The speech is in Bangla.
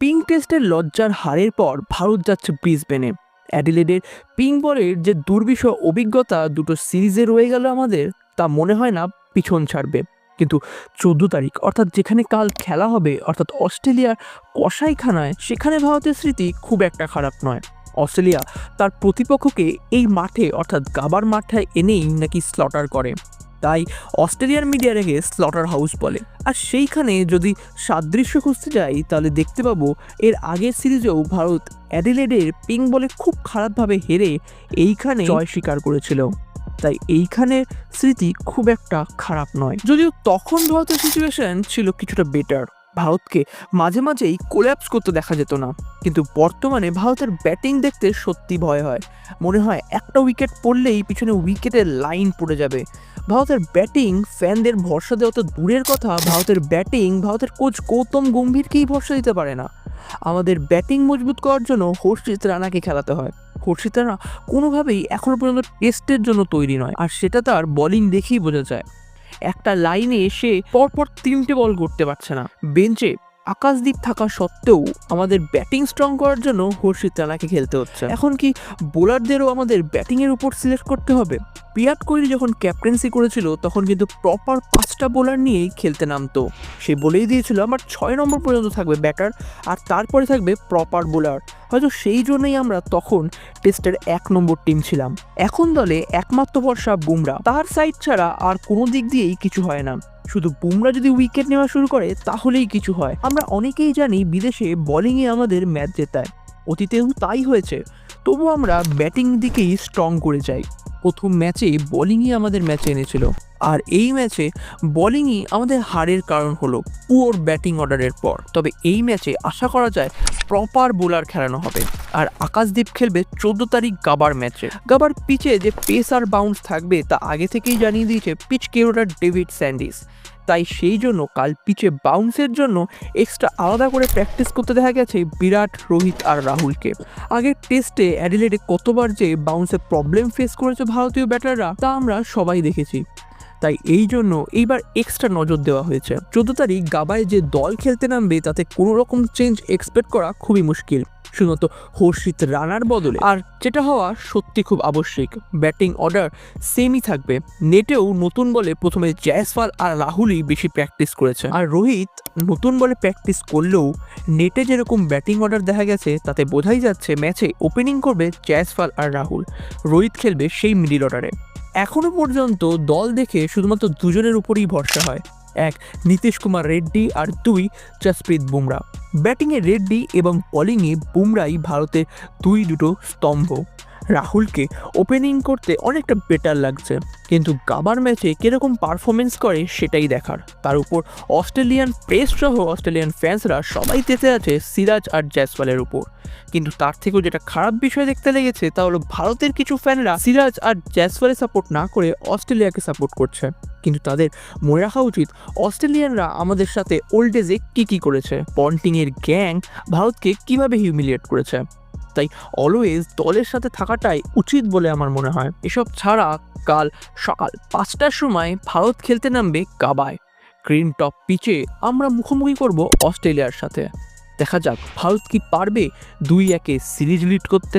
পিঙ্ক টেস্টের লজ্জার হারের পর ভারত যাচ্ছে ব্রিসবেনে। অ্যাডিলেডের পিঙ্ক বলের যে দুর্বিষহ অভিজ্ঞতা দুটো সিরিজে রয়ে গেল আমাদের, তা মনে হয় না পিছন ছাড়বে। কিন্তু চোদ্দ তারিখ, অর্থাৎ যেখানে কাল খেলা হবে, অর্থাৎ অস্ট্রেলিয়ার কসাইখানায়, সেখানে ভারতের স্মৃতি খুব একটা খারাপ নয়। অস্ট্রেলিয়া তার প্রতিপক্ষকে এই মাঠে, অর্থাৎ গাবার মাঠে এনেই নাকি স্লটার করে। তাই অস্ট্রেলিয়ার মিডিয়ার আগে স্লটার হাউস বলে। আর সেইখানে যদি সাদৃশ্য খুঁজতে যাই, তাহলে দেখতে পাবো এর আগের সিরিজেও ভারত অ্যাডিলেডের পিং বলে খুব খারাপভাবে হেরে এইখানে জয় স্বীকার করেছিল। তাই এইখানের স্মৃতি খুব একটা খারাপ নয়। যদিও তখন ভারতের সিচুয়েশন ছিল কিছুটা বেটার ভারতকে মাঝে মাঝেই কোল্যাপস করতে দেখা যেত না। কিন্তু বর্তমানে ভারতের ব্যাটিং দেখতে সত্যি ভয় হয়। মনে হয় একটা উইকেট পড়লেই পিছনে উইকেটের লাইন পড়ে যাবে। ভারতের ব্যাটিং ফ্যানদের ভরসা দেওয়া তো দূরের কথা। ভারতের ব্যাটিং, ভারতের কোচ গৌতম গম্ভীরকেই ভরসা দিতে পারে না। আমাদের ব্যাটিং মজবুত করার জন্য হর্ষিত রানাকে খেলাতে হয়। হর্ষিত রানা কোনোভাবেই এখনও পর্যন্ত টেস্টের জন্য তৈরি নয়, আর সেটা তার বোলিং দেখেই বোঝা যায়। একটা লাইনে এসে পরপর তিনটে বল করতে পারছে না। বেঞ্চে আকাশদ্বীপ থাকা সত্ত্বেও আমাদের ব্যাটিং স্ট্রং করার জন্য হর্ষিত রানাকে খেলতে হচ্ছে। এখন কি বোলারদেরও আমাদের ব্যাটিংয়ের উপর সিলেক্ট করতে হবে? বিরাট কোহলি যখন ক্যাপ্টেন্সি করেছিল, তখন কিন্তু প্রপার পাঁচটা বোলার নিয়েই খেলতে নামতো। সে বলেই দিয়েছিল, আমার ছয় নম্বর পর্যন্ত থাকবে ব্যাটার আর তারপরে থাকবে প্রপার বোলার হয়তো সেই জন্যই আমরা তখন টেস্টের এক নম্বর টিম ছিলাম। এখন দলে একমাত্র ভরসা বুমরা। তার সাইড ছাড়া আর কোনো দিক দিয়েই কিছু হয় না। শুধু বুমরা যদি উইকেট নেওয়া শুরু করে, তাহলেই কিছু হয়। আমরা অনেকেই জানি বিদেশে বোলিংয়ে আমাদের ম্যাচ জেতায়। অতীতেও তাই হয়েছে। তবু আমরা ব্যাটিং দিকেই স্ট্রং করে যাই। প্রথম ম্যাচে বোলিংই আমাদের ম্যাচে এনেছিল। আর এই ম্যাচে বোলিংই আমাদের হারের কারণ হলো পুওর ব্যাটিং অর্ডারের পর। তবে এই ম্যাচে আশা করা যায় প্রপার বোলার খেলানো হবে। আর আকাশদীপ খেলবে চোদ্দ তারিখ গাবার ম্যাচে। গাবার পিচে যে পেস আর বাউন্স থাকবে তা আগে থেকেই জানিয়ে দিয়েছে পিচ কেউরার ডেভিড স্যান্ডিস। তাই সেই জন্য কাল পিচে বাউন্সের জন্য এক্সট্রা আলাদা করে প্র্যাকটিস করতে দেখা গেছে বিরাট, রোহিত আর রাহুলকে। আগের টেস্টে অ্যাডিলেডে কতবার যে বাউন্সের প্রবলেম ফেস করেছে ভারতীয় ব্যাটাররা তা আমরা সবাই দেখেছি। তাই এই জন্য এইবার এক্সট্রা নজর দেওয়া হয়েছে। চোদ্দ তারিখ গাবায় যে দল খেলতে নামবে, তাতে কোনো রকম চেঞ্জ এক্সপেক্ট করা খুবই মুশকিল। শুধুমাত্র হর্ষিত রানার বদলে। আর যেটা হওয়া সত্যি খুব আবশ্যিক। ব্যাটিং অর্ডার সেমই থাকবে। নেটেও নতুন বলে প্রথমে জয়সওয়াল আর রাহুলই বেশি প্র্যাকটিস করেছে। আর রোহিত নতুন বলে প্র্যাকটিস করলেও নেটে যেরকম ব্যাটিং অর্ডার দেখা গেছে, তাতে বোঝাই যাচ্ছে ম্যাচে ওপেনিং করবে জয়সওয়াল আর রাহুল। রোহিত খেলবে সেই মিডিল অর্ডারে এখনও পর্যন্ত দল দেখে শুধুমাত্র দুজনের উপরেই ভরসা হয়। এক, নীতিশ কুমার রেড্ডি আর দুই, জসপ্রীত বুমরা। ব্যাটিংয়ে রেড্ডি এবং বলিংয়ে বুমরাই ভারতের দুই দুটো স্তম্ভ। রাহুলকে ওপেনিং করতে অনেকটা বেটার লাগছে। কিন্তু গাবার ম্যাচে কীরকম পারফরমেন্স করে সেটাই দেখার। তার উপর অস্ট্রেলিয়ান প্রেস সহ অস্ট্রেলিয়ান ফ্যান্সরা সবাই তেতে আছে সিরাজ আর জয়সওয়ালের উপর। কিন্তু তার থেকেও যেটা খারাপ বিষয় দেখতে লেগেছে তা হলো ভারতের কিছু ফ্যানরা সিরাজ আর জয়সওয়ালের সাপোর্ট না করে অস্ট্রেলিয়াকে সাপোর্ট করছে। কিন্তু তাদের মনে রাখা উচিত অস্ট্রেলিয়ানরা আমাদের সাথে ওল্ড এজে কী কী করেছে। পন্টিংয়ের গ্যাং ভারতকে কীভাবে হিউমিলিয়েট করেছে। তাই অলওয়েজ দলের সাথে থাকাটাই উচিত বলে আমার মনে হয়। এসব ছাড়া কাল সকাল পাঁচটার সময় ভারত খেলতে নামবে কাবায়। গ্রিন টপ পিচে আমরা মুখোমুখি করব অস্ট্রেলিয়ার সাথে। দেখা যাক ভারত কি পারবে দুই একে সিরিজ লিড করতে।